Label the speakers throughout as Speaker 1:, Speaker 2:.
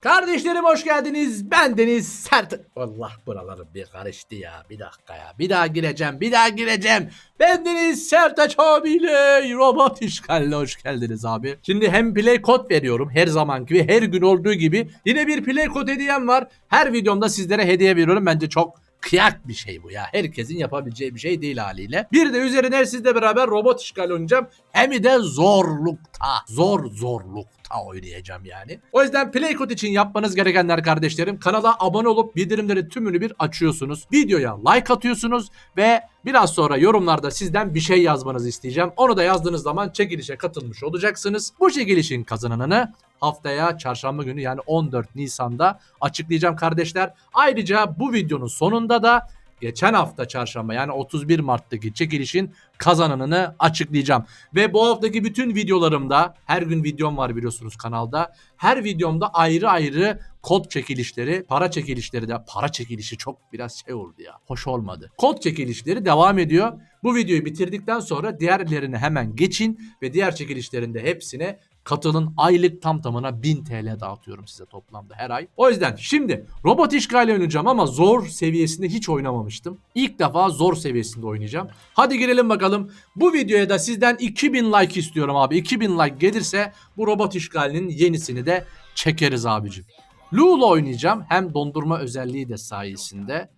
Speaker 1: Kardeşlerim hoş geldiniz. Ben Deniz Sert. Allah buralarım bir karıştı ya. Bir dakika ya. Bir daha gireceğim. Bir daha gireceğim. Ben Deniz Sertaç abiyle robot işgaline hoş geldiniz abi. Şimdi hem play kod veriyorum her zaman gibi her gün olduğu gibi. Yine bir play kod hediyem var. Her videomda sizlere hediye veriyorum. Bence çok kıyak bir şey bu ya. Herkesin yapabileceği bir şey değil haliyle. Bir de üzerine sizle beraber robot işgal oynayacağım. Hem de zorlukta. Zor zorlukta oynayacağım yani. O yüzden Playkod için yapmanız gerekenler kardeşlerim kanala abone olup bildirimleri tümünü bir açıyorsunuz. Videoya like atıyorsunuz ve biraz sonra yorumlarda sizden bir şey yazmanızı isteyeceğim. Onu da yazdığınız zaman çekilişe katılmış olacaksınız. Bu çekilişin kazananını haftaya çarşamba günü yani 14 Nisan'da açıklayacağım kardeşler. Ayrıca bu videonun sonunda da geçen hafta çarşamba yani 31 Mart'taki çekilişin kazananını açıklayacağım. Ve bu haftaki bütün videolarımda her gün videom var biliyorsunuz kanalda. Her videomda ayrı ayrı kod çekilişleri, para çekilişleri de para çekilişi çok biraz şey oldu ya. Hoş olmadı. Kod çekilişleri devam ediyor. Bu videoyu bitirdikten sonra diğerlerine hemen geçin ve diğer çekilişlerinde hepsine katılın. Aylık tam tamına 1000 TL dağıtıyorum size toplamda her ay. O yüzden şimdi robot işgali oynayacağım ama zor seviyesinde hiç oynamamıştım. İlk defa zor seviyesinde oynayacağım. Hadi girelim bakalım. Bu videoya da sizden 2000 like istiyorum abi. 2000 like gelirse bu robot işgalinin yenisini de çekeriz abicim. Lu'la oynayacağım. Hem dondurma özelliği de sayesinde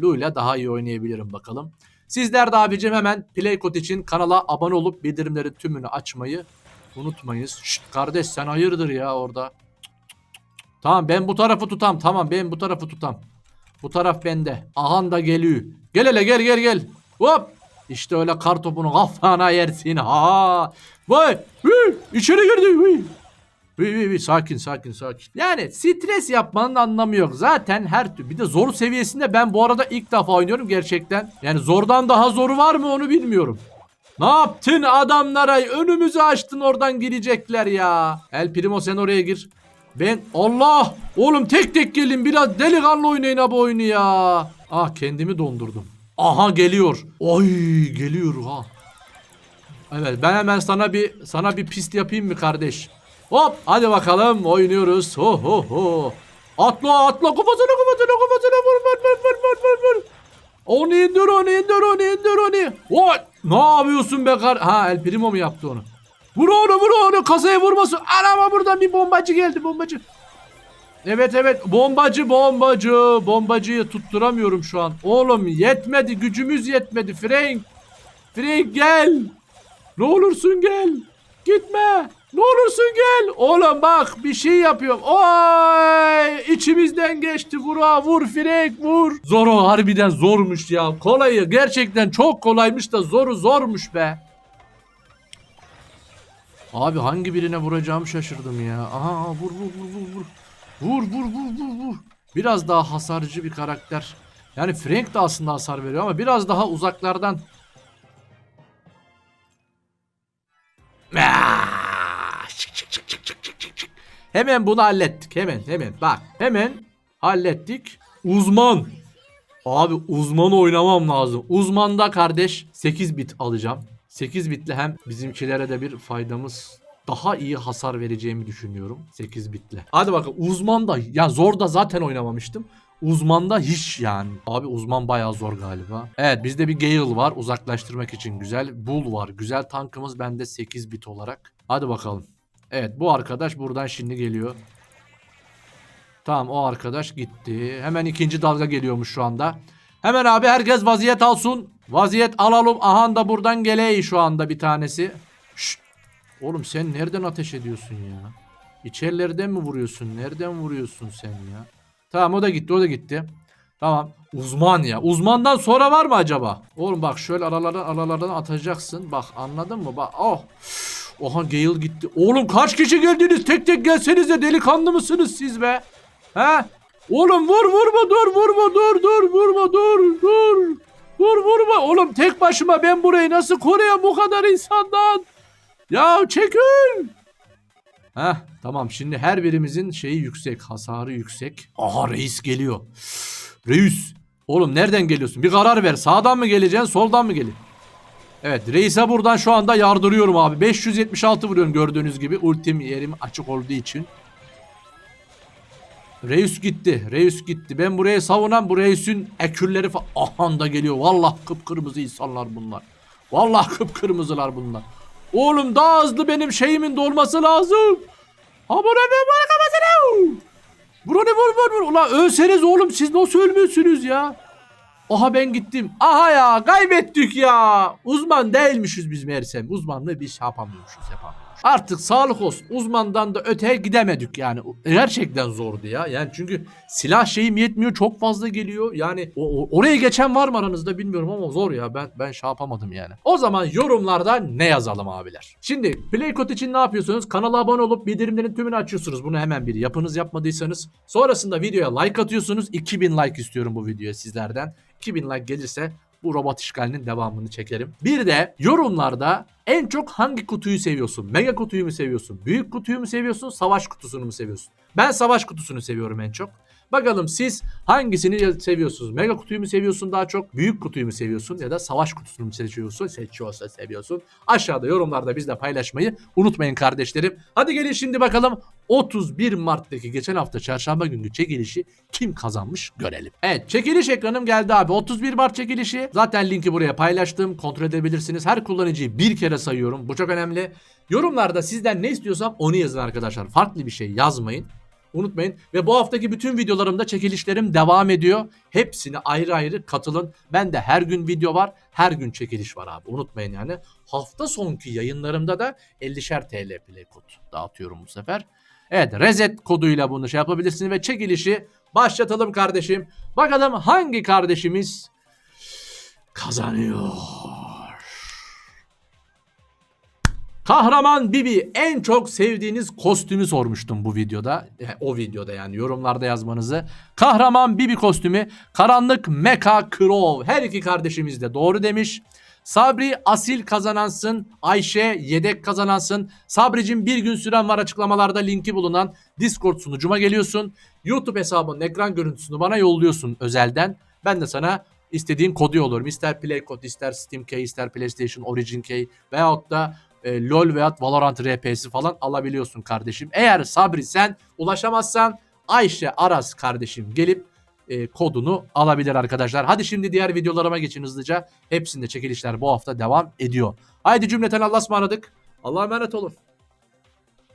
Speaker 1: Lu'yla daha iyi oynayabilirim bakalım. Sizler de abicim hemen Playkod için kanala abone olup bildirimleri tümünü açmayı unutmayınız. Şşt kardeş sen hayırdır ya orada. Tamam ben bu tarafı tutam. Tamam ben bu tarafı tutam. Bu taraf bende. Ahan da geliyor. Gel hele gel gel gel. Hop. İşte öyle kar topunu kafana yersin. Ha. Vay. Hü. İçeri girdi. Hü. Hü, hü, hü. Sakin sakin sakin. Yani stres yapmanın anlamı yok. Zaten her türlü. Bir de zor seviyesinde ben bu arada ilk defa oynuyorum gerçekten. Yani zordan daha zoru var mı onu bilmiyorum. Ne yaptın adamlara? Önümüzü açtın oradan girecekler ya. El Primo sen oraya gir. Ben Allah! Oğlum tek tek gelin biraz delikanlı oynayın abi oyunu ya. Ah kendimi dondurdum. Aha geliyor. Oy geliyor ha. Evet ben hemen sana bir sana bir pist yapayım mı kardeş? Hop hadi bakalım oynuyoruz. Ho ho ho. Atla atla kafasına kafasına kafasına vur vur vur vur vur vur. Onu indir onu indir onu indir onu. What? Ne yapıyorsun be kar? Ha El Primo mu yaptı onu? Vur onu vur onu kasaya vurmasın. Arama buradan bir bombacı geldi bombacı. Evet evet bombacı bombacı. Bombacıyı tutturamıyorum şu an. Oğlum yetmedi gücümüz yetmedi Frank. Frank gel. Ne olursun gel. Gitme. Ne olursun gel. Oğlum bak bir şey yapıyorum. Oy içimizden geçti. Vur ha vur Frank vur. Zoro harbiden zormuş ya. Kolayı gerçekten çok kolaymış da zoru zormuş be. Abi hangi birine vuracağımı şaşırdım ya. Aha vur vur vur vur vur. Vur vur vur vur vur. Biraz daha hasarcı bir karakter. Yani Frank de aslında hasar veriyor ama biraz daha uzaklardan. Ah, çık, çık, çık, çık. Hemen bunu hallettik. Hemen hemen bak. Hemen hallettik. Uzman. Abi uzmanı oynamam lazım. Uzmanda kardeş 8 bit alacağım. 8 bitle hem bizimkilere de bir faydamız daha iyi hasar vereceğimi düşünüyorum 8 bitle. Hadi bakalım uzmanda ya zor da zaten oynamamıştım. Uzmanda hiç yani. Abi uzman bayağı zor galiba. Evet bizde bir Gale var uzaklaştırmak için güzel. Bull var güzel tankımız bende 8 bit olarak. Hadi bakalım. Evet bu arkadaş buradan şimdi geliyor. Tamam o arkadaş gitti. Hemen ikinci dalga geliyormuş şu anda. Hemen abi herkes vaziyet alsın. Vaziyet alalım. Ahan da buradan geley şu anda bir tanesi. Şşt. Oğlum sen nereden ateş ediyorsun ya? İçerilerden mi vuruyorsun? Nereden vuruyorsun sen ya? Tamam o da gitti o da gitti. Tamam. Uzman ya. Uzmandan sonra var mı acaba? Oğlum bak şöyle aralardan aralardan atacaksın. Bak anladın mı? Bak oh. Oha Gale gitti. Oğlum kaç kişi geldiniz? Tek tek gelsenize delikanlı mısınız siz be? He? Oğlum vur vurma dur vurma dur dur vurma dur dur. Dur vurma. Oğlum tek başıma ben burayı nasıl koruyayım bu kadar insandan? Ya çekil. Heh tamam şimdi her birimizin şeyi yüksek. Hasarı yüksek. Aha reis geliyor. Reis. Oğlum nereden geliyorsun? Bir karar ver. Sağdan mı geleceksin soldan mı geleceksin? Evet reise buradan şu anda yardırıyorum abi. 576 vuruyorum gördüğünüz gibi. Ultim yerim açık olduğu için. Reis gitti. Reis gitti. Ben buraya savunan bu reisin ekürleri falan. Ahan da geliyor. Vallahi kıpkırmızı insanlar bunlar. Vallahi kıpkırmızılar bunlar. Oğlum daha hızlı benim şeyimin dolması lazım. Abone ve bana Bro ne vur vur vur. Ulan ölseniz oğlum siz nasıl ölmüyorsunuz ya? Aha ben gittim. Aha ya kaybettik ya. Uzman değilmişiz biz meğersem. Uzmanlığı biz yapamıyormuşuz yapamıyormuşuz. Artık sağlık olsun. Uzmandan da öteye gidemedik yani. Gerçekten zordu ya. Yani çünkü silah şeyim yetmiyor. Çok fazla geliyor. Yani o- o- oraya geçen var mı aranızda bilmiyorum ama zor ya. Ben ben şey yapamadım yani. O zaman yorumlarda ne yazalım abiler? Şimdi Playkot için ne yapıyorsunuz? Kanala abone olup bildirimlerin tümünü açıyorsunuz. Bunu hemen bir yapınız yapmadıysanız. Sonrasında videoya like atıyorsunuz. 2000 like istiyorum bu videoya sizlerden. 2000 like gelirse bu robot işgalinin devamını çekerim. Bir de yorumlarda en çok hangi kutuyu seviyorsun? Mega kutuyu mu seviyorsun? Büyük kutuyu mu seviyorsun? Savaş kutusunu mu seviyorsun? Ben savaş kutusunu seviyorum en çok. Bakalım siz hangisini seviyorsunuz? Mega kutuyu mu seviyorsun daha çok? Büyük kutuyu mu seviyorsun? Ya da savaş kutusunu mu seçiyorsun? Seçiyorsa seviyorsun. Aşağıda yorumlarda bizle paylaşmayı unutmayın kardeşlerim. Hadi gelin şimdi bakalım 31 Mart'taki geçen hafta çarşamba günkü çekilişi kim kazanmış görelim. Evet çekiliş ekranım geldi abi. 31 Mart çekilişi. Zaten linki buraya paylaştım. Kontrol edebilirsiniz. Her kullanıcıyı bir kere sayıyorum. Bu çok önemli. Yorumlarda sizden ne istiyorsam onu yazın arkadaşlar. Farklı bir şey yazmayın. Unutmayın. Ve bu haftaki bütün videolarımda çekilişlerim devam ediyor. Hepsine ayrı ayrı katılın. Ben de her gün video var. Her gün çekiliş var abi. Unutmayın yani. Hafta sonki yayınlarımda da 50'şer TL play kod dağıtıyorum bu sefer. Evet reset koduyla bunu şey yapabilirsiniz ve çekilişi başlatalım kardeşim. Bakalım hangi kardeşimiz kazanıyor. Kahraman Bibi en çok sevdiğiniz kostümü sormuştum bu videoda. E, O videoda yani yorumlarda yazmanızı. Kahraman Bibi kostümü Karanlık Mecha Crow. Her iki kardeşimiz de doğru demiş. Sabri asil kazanansın. Ayşe yedek kazanansın. Sabricim bir gün süren var açıklamalarda linki bulunan Discord sunucuma geliyorsun. YouTube hesabının ekran görüntüsünü bana yolluyorsun özelden. Ben de sana istediğin kodu yolluyorum. İster Play kod, ister Steam Key, ister PlayStation Origin Key veyahut da e, LoL veya Valorant RP'si falan alabiliyorsun kardeşim. Eğer Sabri sen ulaşamazsan Ayşe Aras kardeşim gelip e, kodunu alabilir arkadaşlar. Hadi şimdi diğer videolarıma geçin hızlıca. Hepsinde çekilişler bu hafta devam ediyor. Haydi cümleten Allah'a ısmarladık. Allah'a emanet olun.